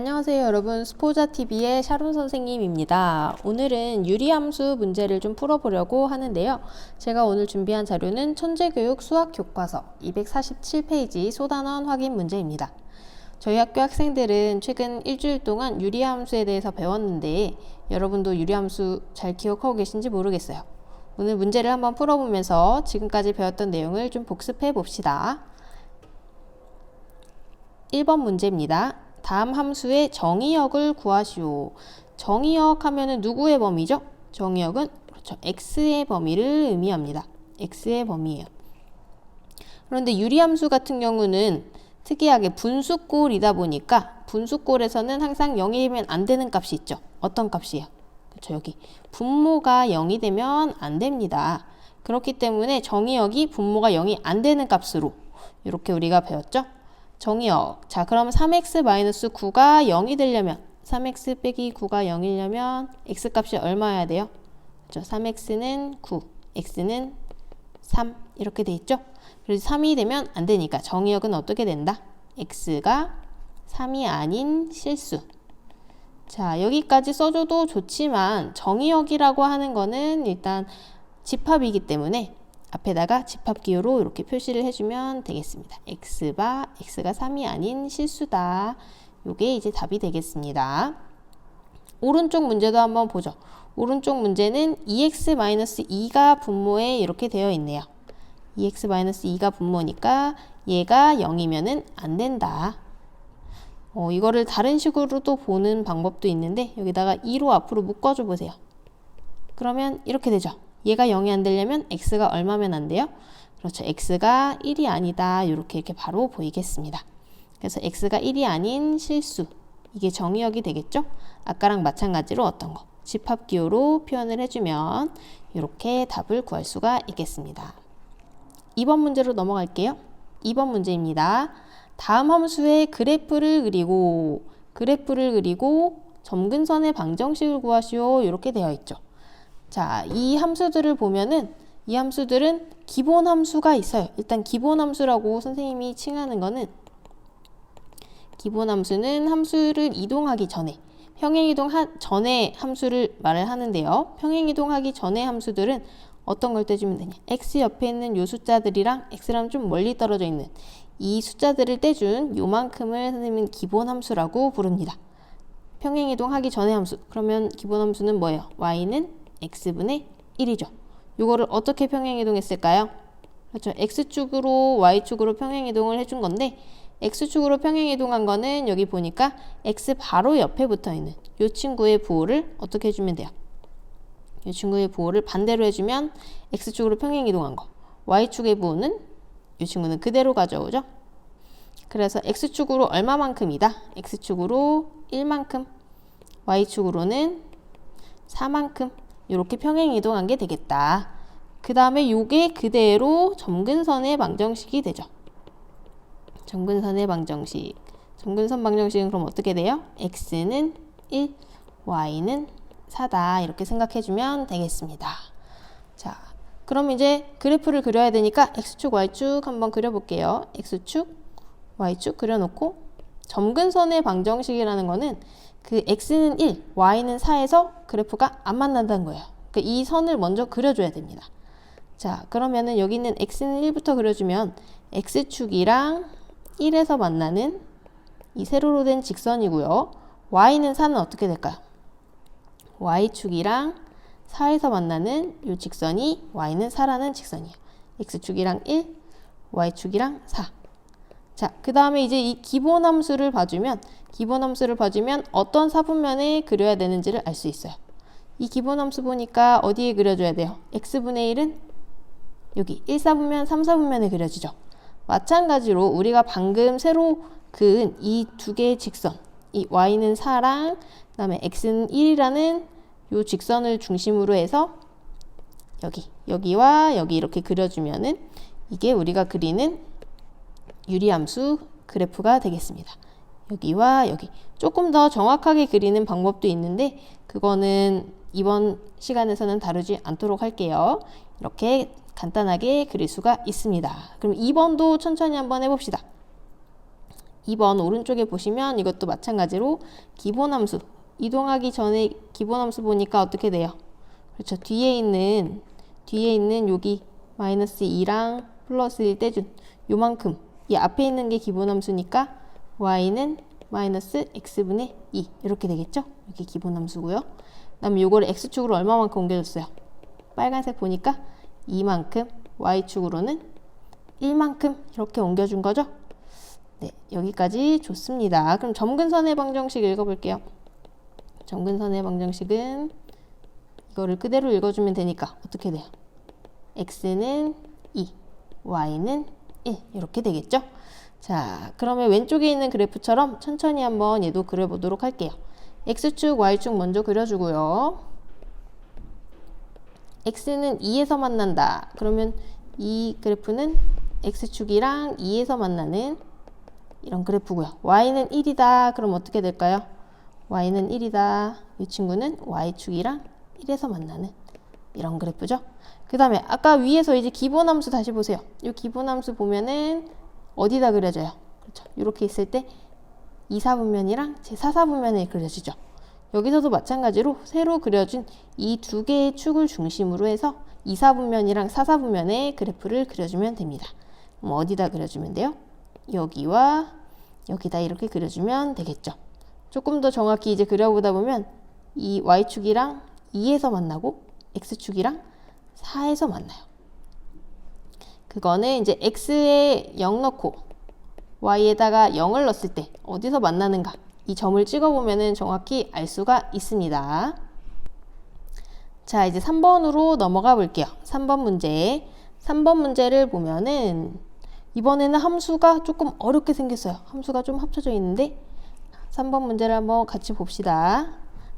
안녕하세요 여러분 스포자TV의 샤론 선생님입니다. 오늘은 유리함수 문제를 좀 풀어보려고 하는데요. 제가 오늘 준비한 자료는 천재교육 수학교과서 247페이지 소단원 확인 문제입니다. 저희 학교 학생들은 최근 일주일 동안 유리함수에 대해서 배웠는데 여러분도 유리함수 잘 기억하고 계신지 모르겠어요. 오늘 문제를 한번 풀어보면서 지금까지 배웠던 내용을 좀 복습해 봅시다. 1번 문제입니다. 다음 함수의 정의역을 구하시오. 정의역 하면은 누구의 범위죠? 정의역은 그렇죠. x의 범위를 의미합니다. x의 범위예요. 그런데 유리함수 같은 경우는 특이하게 분수꼴이다 보니까 분수꼴에서는 항상 0이 되면 안 되는 값이 있죠. 어떤 값이에요? 그렇죠. 여기 분모가 0이 되면 안 됩니다. 그렇기 때문에 정의역이 분모가 0이 안 되는 값으로 이렇게 우리가 배웠죠. 정의역. 자, 그럼 3x-9가 0이 되려면 3x 빼기 9가 0이려면 x값이 얼마여야 돼요? 그렇죠? 3x는 9, x는 3 이렇게 돼 있죠? 그래서 3이 되면 안 되니까 정의역은 어떻게 된다? x가 3이 아닌 실수. 자, 여기까지 써줘도 좋지만 정의역이라고 하는 거는 일단 집합이기 때문에 앞에다가 집합 기호로 이렇게 표시를 해주면 되겠습니다. x바 x가 3이 아닌 실수다. 요게 이제 답이 되겠습니다. 오른쪽 문제도 한번 보죠. 오른쪽 문제는 2x-2가 분모에 이렇게 되어 있네요. 2x-2가 분모니까 얘가 0이면은 안 된다. 어, 이거를 다른 식으로도 보는 방법도 있는데 여기다가 2로 앞으로 묶어줘 보세요. 그러면 이렇게 되죠. 얘가 0이 안 되려면 x가 얼마면 안 돼요? 그렇죠. x가 1이 아니다. 이렇게 이렇게 바로 보이겠습니다. 그래서 x가 1이 아닌 실수. 이게 정의역이 되겠죠? 아까랑 마찬가지로 어떤 거? 집합 기호로 표현을 해주면 이렇게 답을 구할 수가 있겠습니다. 2번 문제로 넘어갈게요. 2번 문제입니다. 다음 함수의 그래프를 그리고 그래프를 그리고 점근선의 방정식을 구하시오. 이렇게 되어 있죠. 자, 이 함수들을 보면은 이 함수들은 기본 함수가 있어요. 일단 기본 함수라고 선생님이 칭하는 거는 기본 함수는 함수를 이동하기 전에 평행 이동 전에 함수를 말을 하는데요. 평행 이동하기 전에 함수들은 어떤 걸 떼주면 되냐? x 옆에 있는 요 숫자들이랑 x랑 좀 멀리 떨어져 있는 이 숫자들을 떼준 요만큼을 선생님은 기본 함수라고 부릅니다. 평행 이동하기 전에 함수. 그러면 기본 함수는 뭐예요? y는 x분의 1이죠. 이거를 어떻게 평행이동했을까요? 그렇죠. x축으로 y축으로 평행이동을 해준 건데 x축으로 평행이동한 거는 여기 보니까 x 바로 옆에 붙어 있는 이 친구의 부호를 어떻게 해주면 돼요? 이 친구의 부호를 반대로 해주면 x축으로 평행이동한 거 y축의 부호는 이 친구는 그대로 가져오죠. 그래서 x축으로 얼마만큼이다? x축으로 1만큼 y축으로는 4만큼 이렇게 평행 이동한 게 되겠다. 그 다음에 요게 그대로 점근선의 방정식이 되죠. 점근선의 방정식. 점근선 방정식은 그럼 어떻게 돼요? x는 1, y는 4다. 이렇게 생각해주면 되겠습니다. 자, 그럼 이제 그래프를 그려야 되니까 x축, y축 한번 그려볼게요. x축, y축 그려놓고 점근선의 방정식이라는 거는 그 x는 1, y는 4에서 그래프가 안 만난다는 거예요. 그러니까 이 선을 먼저 그려줘야 됩니다. 자, 그러면은 여기 있는 x는 1부터 그려주면 x축이랑 1에서 만나는 이 세로로 된 직선이고요. y는 4는 어떻게 될까요? y축이랑 4에서 만나는 이 직선이 y는 4라는 직선이에요. x축이랑 1, y축이랑 4. 자, 그 다음에 이제 이 기본 함수를 봐주면, 기본 함수를 봐주면 어떤 사분면에 그려야 되는지를 알 수 있어요. 이 기본 함수 보니까 어디에 그려줘야 돼요? x분의 1은 여기 1사분면, 3사분면에 그려지죠. 마찬가지로 우리가 방금 새로 그은 이 두 개의 직선, 이 y는 4랑 그 다음에 x는 1이라는 요 직선을 중심으로 해서 여기, 여기와 여기 이렇게 그려주면은 이게 우리가 그리는 유리함수 그래프가 되겠습니다. 여기와 여기 조금 더 정확하게 그리는 방법도 있는데 그거는 이번 시간에서는 다루지 않도록 할게요. 이렇게 간단하게 그릴 수가 있습니다. 그럼 2번도 천천히 한번 해봅시다. 2번 오른쪽에 보시면 이것도 마찬가지로 기본함수 이동하기 전에 기본함수 보니까 어떻게 돼요? 그렇죠. 뒤에 있는 뒤에 있는 여기 마이너스 2랑 플러스 1 떼준 요만큼 이 앞에 있는 게 기본함수니까 y는 마이너스 x분의 2 이렇게 되겠죠? 이게 기본 함수고요. 그다음에 요거를 x축으로 얼마만큼 옮겨줬어요? 빨간색 보니까 2만큼 y축으로는 1만큼 이렇게 옮겨준 거죠? 네, 여기까지 좋습니다. 그럼 점근선의 방정식 읽어볼게요. 점근선의 방정식은 이거를 그대로 읽어주면 되니까 어떻게 돼요? x는 2, y는 1 이렇게 되겠죠? 자, 그러면 왼쪽에 있는 그래프처럼 천천히 한번 얘도 그려보도록 할게요. x축, y축 먼저 그려주고요. x는 2에서 만난다. 그러면 이 그래프는 x축이랑 2에서 만나는 이런 그래프고요. y는 1이다. 그럼 어떻게 될까요? y는 1이다. 이 친구는 y축이랑 1에서 만나는 이런 그래프죠. 그 다음에 아까 위에서 이제 기본 함수 다시 보세요. 이 기본 함수 보면은 어디다 그려져요? 그렇죠. 이렇게 있을 때 2, 4분면이랑 제 4, 4분면에 그려지죠. 여기서도 마찬가지로 새로 그려진 이두 개의 축을 중심으로 해서 2, 4분면이랑 4, 4분면의 그래프를 그려주면 됩니다. 그럼 어디다 그려주면 돼요? 여기와 여기다 이렇게 그려주면 되겠죠. 조금 더 정확히 이제 그려보다 보면 이 y축이랑 2에서 만나고 x축이랑 4에서 만나요. 그거는 이제 x에 0 넣고 y에다가 0을 넣었을 때 어디서 만나는가 이 점을 찍어보면 정확히 알 수가 있습니다. 자, 이제 3번으로 넘어가 볼게요. 3번 문제. 3번 문제를 보면은 이번에는 함수가 조금 어렵게 생겼어요. 함수가 좀 합쳐져 있는데 3번 문제를 한번 같이 봅시다.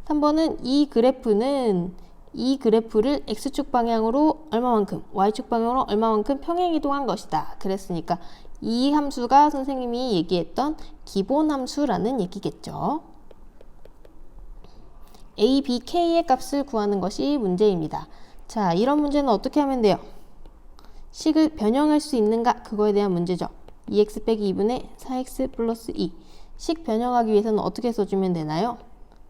3번은 이 그래프는 이 그래프를 x축 방향으로 얼마만큼, y축 방향으로 얼마만큼 평행 이동한 것이다. 그랬으니까 이 함수가 선생님이 얘기했던 기본 함수라는 얘기겠죠. a, b, k의 값을 구하는 것이 문제입니다. 자, 이런 문제는 어떻게 하면 돼요? 식을 변형할 수 있는가? 그거에 대한 문제죠. 2x 빼기 2분의 4x 플러스 2. 식 변형하기 위해서는 어떻게 써주면 되나요?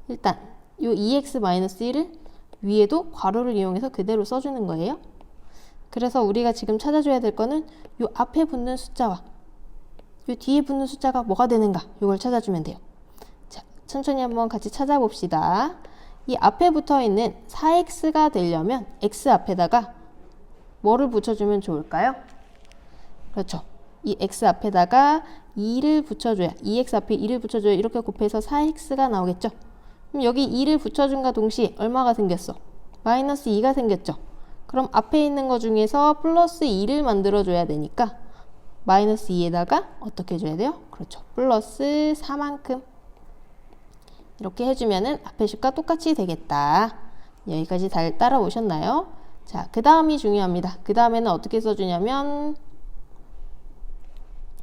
일단 이 2x-1을 위에도 괄호를 이용해서 그대로 써주는 거예요. 그래서 우리가 지금 찾아줘야 될 거는 이 앞에 붙는 숫자와 이 뒤에 붙는 숫자가 뭐가 되는가 이걸 찾아주면 돼요. 자, 천천히 한번 같이 찾아봅시다. 이 앞에 붙어 있는 4x가 되려면 x 앞에다가 뭐를 붙여주면 좋을까요? 그렇죠. 이 x 앞에다가 2를 붙여줘야 2x 앞에 2를 붙여줘야 이렇게 곱해서 4x가 나오겠죠. 그럼 여기 2를 붙여준과 동시에 얼마가 생겼어? 마이너스 2가 생겼죠. 그럼 앞에 있는 거 중에서 플러스 2를 만들어줘야 되니까 마이너스 2에다가 어떻게 해줘야 돼요? 그렇죠. 플러스 4만큼 이렇게 해주면은 앞에 식과 똑같이 되겠다. 여기까지 잘 따라오셨나요? 자, 그 다음이 중요합니다. 그 다음에는 어떻게 써주냐면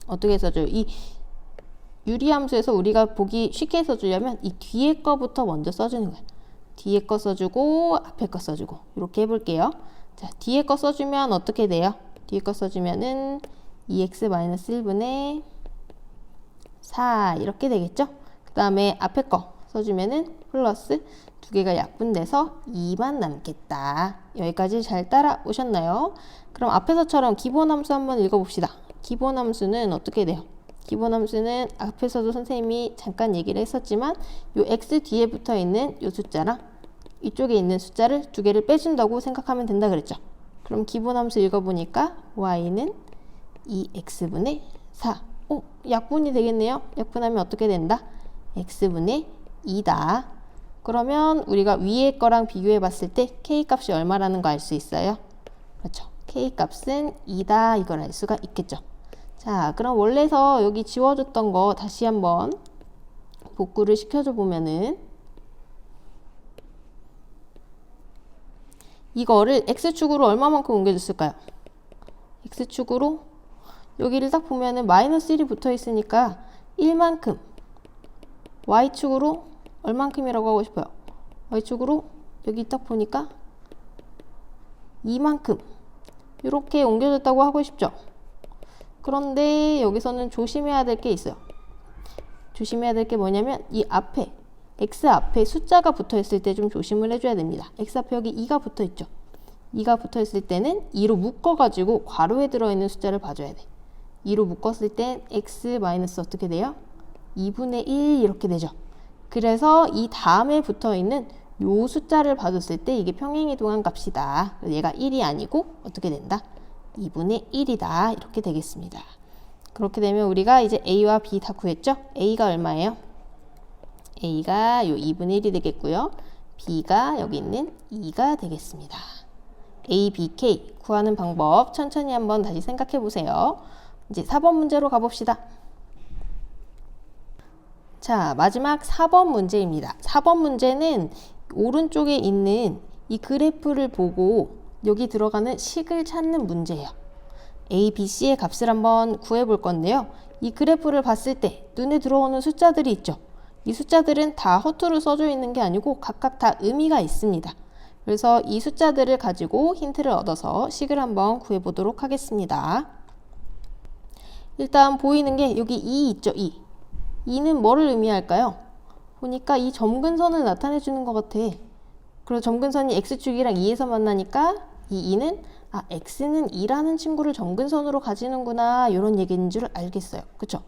어떻게 써줘요? 이 유리함수에서 우리가 보기 쉽게 써주려면 이 뒤에 거부터 먼저 써주는 거예요. 뒤에 거 써주고 앞에 거 써주고 이렇게 해볼게요. 자, 뒤에 거 써주면 어떻게 돼요? 뒤에 거 써주면은 2x-1분의 4 이렇게 되겠죠? 그 다음에 앞에 거 써주면은 플러스 두 개가 약분돼서 2만 남겠다. 여기까지 잘 따라오셨나요? 그럼 앞에서처럼 기본 함수 한번 읽어봅시다. 기본 함수는 어떻게 돼요? 기본 함수는 앞에서도 선생님이 잠깐 얘기를 했었지만 요 x 뒤에 붙어 있는 요 숫자랑 이쪽에 있는 숫자를 두 개를 빼준다고 생각하면 된다 그랬죠. 그럼 기본 함수 읽어보니까 y는 2x분의 4. 오, 약분이 되겠네요. 약분하면 어떻게 된다? x분의 2다. 그러면 우리가 위에 거랑 비교해 봤을 때 k 값이 얼마라는 거 알 수 있어요? 그렇죠. k 값은 2다 이걸 알 수가 있겠죠. 자, 그럼 원래서 여기 지워줬던 거 다시 한번 복구를 시켜줘 보면은 이거를 x축으로 얼마만큼 옮겨줬을까요? x축으로 여기를 딱 보면은 마이너스 1이 붙어 있으니까 1만큼 y축으로 얼만큼이라고 하고 싶어요? y축으로 여기 딱 보니까 2만큼 이렇게 옮겨졌다고 하고 싶죠? 그런데 여기서는 조심해야 될 게 있어요. 조심해야 될 게 뭐냐면 이 앞에 x 앞에 숫자가 붙어 있을 때 좀 조심을 해줘야 됩니다. x 앞에 여기 2가 붙어 있죠. 2가 붙어 있을 때는 2로 묶어가지고 괄호에 들어있는 숫자를 봐줘야 돼. 2로 묶었을 땐 x 마이너스 어떻게 돼요? 2분의 1 이렇게 되죠. 그래서 이 다음에 붙어 있는 요 숫자를 봐줬을 때 이게 평행이동한 값이다. 얘가 1이 아니고 어떻게 된다? 2분의 1이다. 이렇게 되겠습니다. 그렇게 되면 우리가 이제 a와 b 다 구했죠? a가 얼마예요? a가 요 2분의 1이 되겠고요. b가 여기 있는 2가 되겠습니다. a, b, k 구하는 방법 천천히 한번 다시 생각해 보세요. 이제 4번 문제로 가봅시다. 자, 마지막 4번 문제입니다. 4번 문제는 오른쪽에 있는 이 그래프를 보고 여기 들어가는 식을 찾는 문제예요. A, B, C의 값을 한번 구해 볼 건데요. 이 그래프를 봤을 때 눈에 들어오는 숫자들이 있죠. 이 숫자들은 다 허투루 써져 있는 게 아니고 각각 다 의미가 있습니다. 그래서 이 숫자들을 가지고 힌트를 얻어서 식을 한번 구해 보도록 하겠습니다. 일단 보이는 게 여기 2 있죠, 2. 2는 뭐를 의미할까요? 보니까 이 점근선을 나타내 주는 것 같아. 그리고 점근선이 x축이랑 2에서 만나니까 이 2는 아, x는 2라는 친구를 점근선으로 가지는구나 이런 얘기인 줄 알겠어요. 그쵸?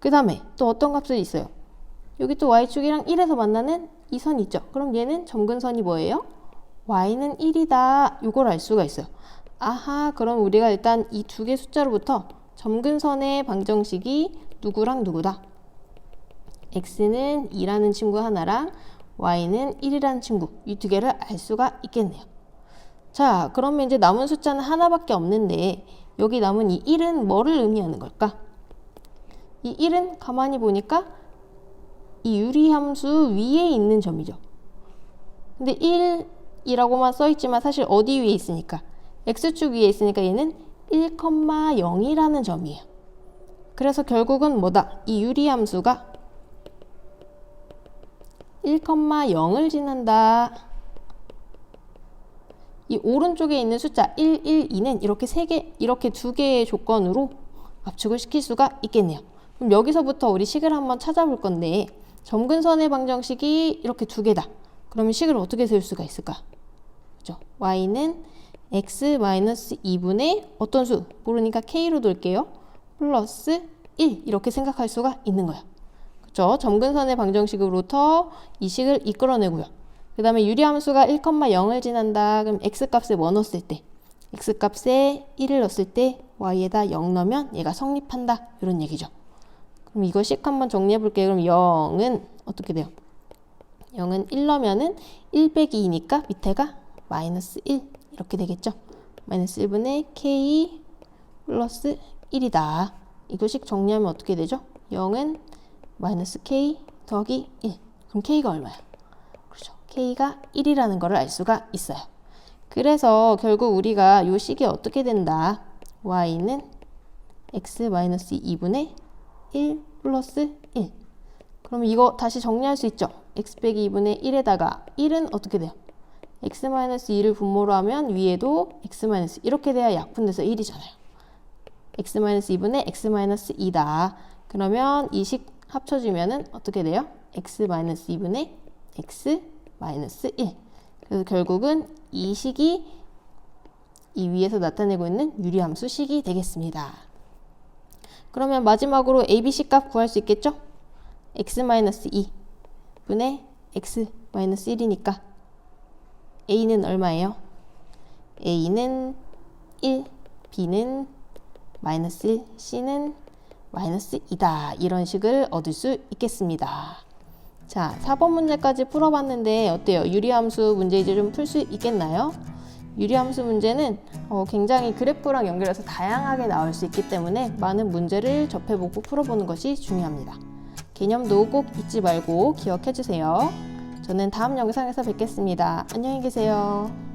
그 다음에 또 어떤 값들이 있어요? 여기 또 y축이랑 1에서 만나는 이 선 있죠? 그럼 얘는 점근선이 뭐예요? y는 1이다. 이걸 알 수가 있어요. 아하, 그럼 우리가 일단 이 두 개 숫자로부터 점근선의 방정식이 누구랑 누구다? x는 2라는 친구 하나랑 y는 1이라는 친구 이 두 개를 알 수가 있겠네요. 자, 그러면 이제 남은 숫자는 하나밖에 없는데 여기 남은 이 1은 뭐를 의미하는 걸까? 이 1은 가만히 보니까 이 유리함수 위에 있는 점이죠. 근데 1이라고만 써 있지만 사실 어디 위에 있으니까 x축 위에 있으니까 얘는 1,0이라는 점이에요. 그래서 결국은 뭐다? 이 유리함수가 1,0을 지난다. 이 오른쪽에 있는 숫자 1, 1, 2는 이렇게 세 개, 이렇게 두 개의 조건으로 압축을 시킬 수가 있겠네요. 그럼 여기서부터 우리 식을 한번 찾아볼 건데 점근선의 방정식이 이렇게 두 개다. 그러면 식을 어떻게 세울 수가 있을까? 그죠? y는 x-2분의 어떤 수? 모르니까 k로 둘게요. 플러스 1 이렇게 생각할 수가 있는 거야. 그죠? 점근선의 방정식으로부터 이 식을 이끌어내고요. 그 다음에 유리함수가 1,0을 지난다. 그럼 x값에 뭐 넣었을 때? x값에 1을 넣었을 때 y에다 0 넣으면 얘가 성립한다. 이런 얘기죠. 그럼 이거 식 한번 정리해 볼게요. 그럼 0은 어떻게 돼요? 0은 1 넣으면은 1 빼기 2니까 밑에가 마이너스 1 이렇게 되겠죠. 마이너스 1분의 k 플러스 1이다. 이거 식 정리하면 어떻게 되죠? 0은 마이너스 k 더하기 1. 그럼 k가 얼마야? 그렇죠. k가 1이라는 것을 알 수가 있어요. 그래서 결국 우리가 이 식이 어떻게 된다? y는 x 마이너스 2분의 1 플러스 1. 그럼 이거 다시 정리할 수 있죠? x 빼기 2분의 1에다가 1은 어떻게 돼요? x 마이너스 2를 분모로 하면 위에도 x 마이너스 이렇게 돼야 약분돼서 1이잖아요. x 마이너스 2분의 x 마이너스 2다. 그러면 이 식 합쳐지면은 어떻게 돼요? x 마이너스 2분의 x 마이너스 1. 그래서 결국은 이 식이 이 위에서 나타내고 있는 유리함수 식이 되겠습니다. 그러면 마지막으로 ABC 값 구할 수 있겠죠? x 마이너스 2 분의 x 마이너스 1이니까 a는 얼마예요? a는 1, b는 마이너스 1, c는 마이너스 2다. 이런 식을 얻을 수 있겠습니다. 자, 4번 문제까지 풀어봤는데 어때요? 유리함수 문제 이제 좀 풀 수 있겠나요? 유리함수 문제는 어, 굉장히 그래프랑 연결해서 다양하게 나올 수 있기 때문에 많은 문제를 접해보고 풀어보는 것이 중요합니다. 개념도 꼭 잊지 말고 기억해주세요. 저는 다음 영상에서 뵙겠습니다. 안녕히 계세요.